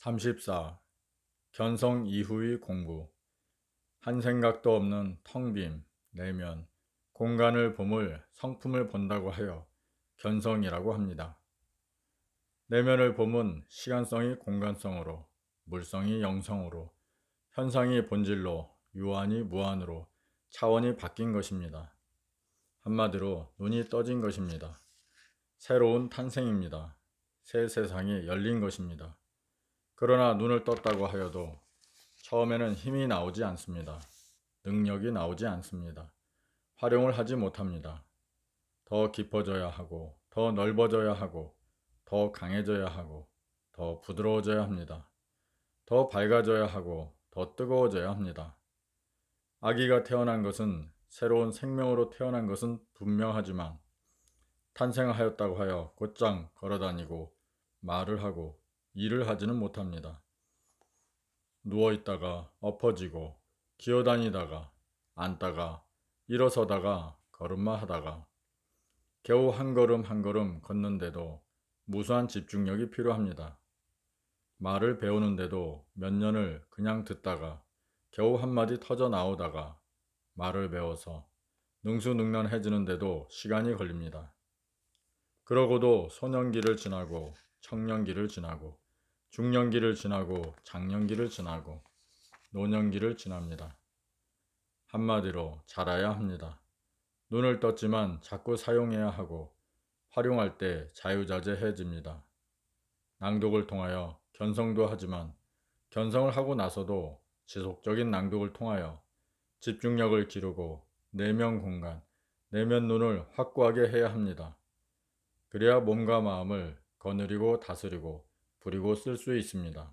34. 견성 이후의 공부 한 생각도 없는 텅 빔, 내면, 공간을 봄을 성품을 본다고 하여 견성이라고 합니다. 내면을 봄은 시간성이 공간성으로, 물성이 영성으로, 현상이 본질로, 유한이 무한으로 차원이 바뀐 것입니다. 한마디로 눈이 떠진 것입니다. 새로운 탄생입니다. 새 세상이 열린 것입니다. 그러나 눈을 떴다고 하여도 처음에는 힘이 나오지 않습니다. 능력이 나오지 않습니다. 활용을 하지 못합니다. 더 깊어져야 하고, 더 넓어져야 하고, 더 강해져야 하고, 더 부드러워져야 합니다. 더 밝아져야 하고, 더 뜨거워져야 합니다. 아기가 태어난 것은 새로운 생명으로 태어난 것은 분명하지만 탄생하였다고 하여 곧장 걸어다니고 말을 하고 일을 하지는 못합니다. 누워 있다가 엎어지고 기어다니다가 앉다가 일어서다가 걸음마 하다가 겨우 한 걸음 한 걸음 걷는데도 무수한 집중력이 필요합니다. 말을 배우는데도 몇 년을 그냥 듣다가 겨우 한마디 터져 나오다가 말을 배워서 능수능란해지는데도 시간이 걸립니다. 그러고도 소년기를 지나고 청년기를 지나고 중년기를 지나고 장년기를 지나고 노년기를 지납니다. 한마디로 자라야 합니다. 눈을 떴지만 자꾸 사용해야 하고 활용할 때 자유자재해집니다. 낭독을 통하여 견성도 하지만 견성을 하고 나서도 지속적인 낭독을 통하여 집중력을 기르고 내면 공간, 내면 눈을 확고하게 해야 합니다. 그래야 몸과 마음을 거느리고 다스리고 부리고 쓸 수 있습니다.